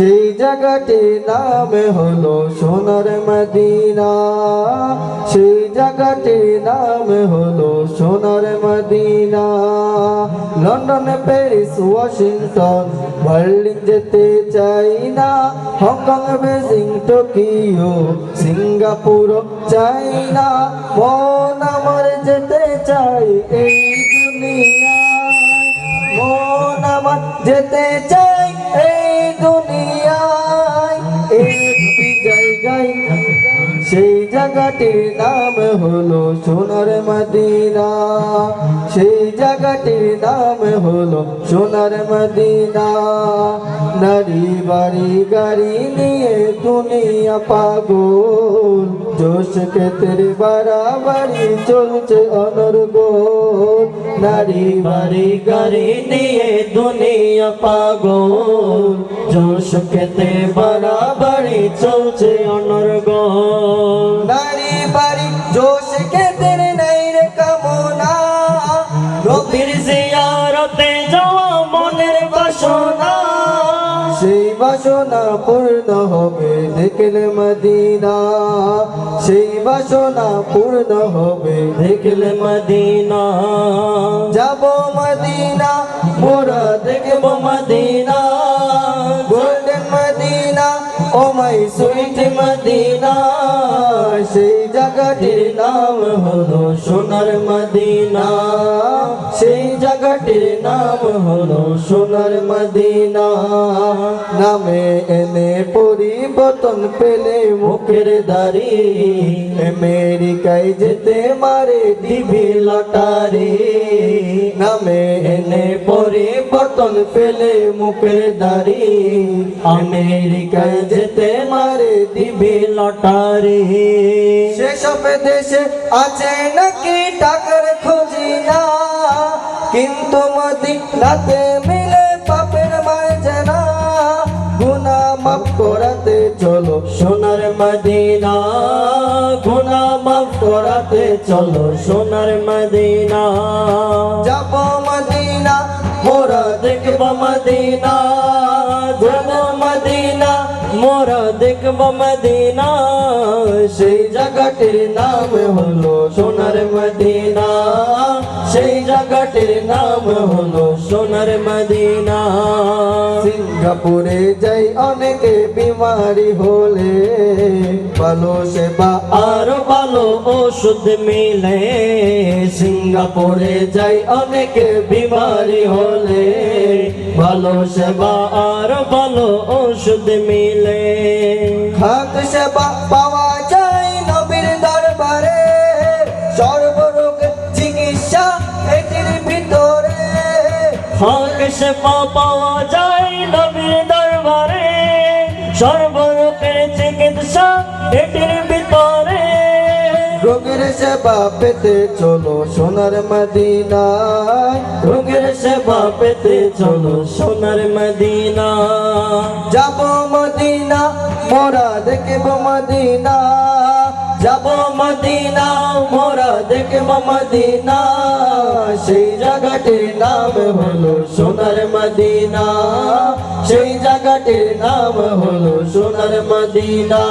সেই জায়গাটির নাম হলো সোনার মদিনা। সেই জায়গাটির নাম হলো সোনার Medina. London, Paris, Washington, Berlin যেতে চাই না। হংকং, বেজিং, টোকিও সিঙ্গাপুর চাই জায়গাটির নাম হলো সোনার মদিনা। সেই জায়গাটির নাম হলো সোনার মদিনা। নারী বাড়ি গাড়ি নিয়ে দুনিয়া পাগল। জোশ ক্ষেত্রে বাড়াবাড়ি চলছে অনর্গল নারী বাড়ি গাড়ি নিয়ে দুনিয়া পাগল। জোশ খেতে বাড়াবাড়ি চলছে অনর্গল খেতে নেই রে কামনা রবির জিয়ারতে যাওয়া মনের বাসনা। সেই বাসনা পূর্ণ হবে দেখলে মদিনা। সেই বাসনা পূর্ণ হবে দেখলে মদিনা। যাব মদিনা মোরা দেখব মদিনা। মদিনা ও মাই সুইট মদিনা, সেই জায়গাটির নাম হলো সোনার মদিনা। সেই জায়গাটির নাম হলো সোনার মদিনা। নামে এনে পরিবর্তন পেলে মুখের দাড়ি, আমেরিকায় যেতে মারে ডিবি লটারি। নামে এনে পরিবর্তন পেলে মুখের দাড়ি। আমেরিকায় যেতে মারে দিবি লটারি। সেসব দেশে আছে নাকি টাকার খোঁজি না কিন্তু মদিনাতে মিলে পাপের মার্জনা। গুনা মাফ করাতে চলো সোনার মদিনা। গুনা মাফ করাতে চলো সোনার মদিনা। যাব মদিনা যাব মদিনা, মোরা দেখব মদিনা। সেই জায়গাটির নাম হলো সোনার মদিনা। সেই জায়গাটির নাম হলো সোনার মদিনা। সিঙ্গাপুরে যাই, অনেকে বিমারি হলে। ভালো সেবা আরও ভালো ওষুধ মিলে। সিঙ্গাপুরে যাই, অনেকে বিমারি হলে। ভালো সেবা আর ভালো ওষুধ মিলে। খাত সেবা পাওয়া যায় দরবারে। সর্বরোগ চিকিৎসা এটির ভিতরে। সেবা পাওয়া যায় সর্বরোগের চিকিৎসা এটির ভিতরে রোগের সেবা পেতে চলো সোনার মদিনায়। রোগের সেবা পেতে চলো সোনার মদিনা যাব মদিনা মোরা দেখব মদিনা। যাব মদিনা মোরা দেখব মদিনা। সেই জায়গাটির নাম হলো সোনার মদিনা। সেই জায়গাটির নাম হলো সোনার মদিনা।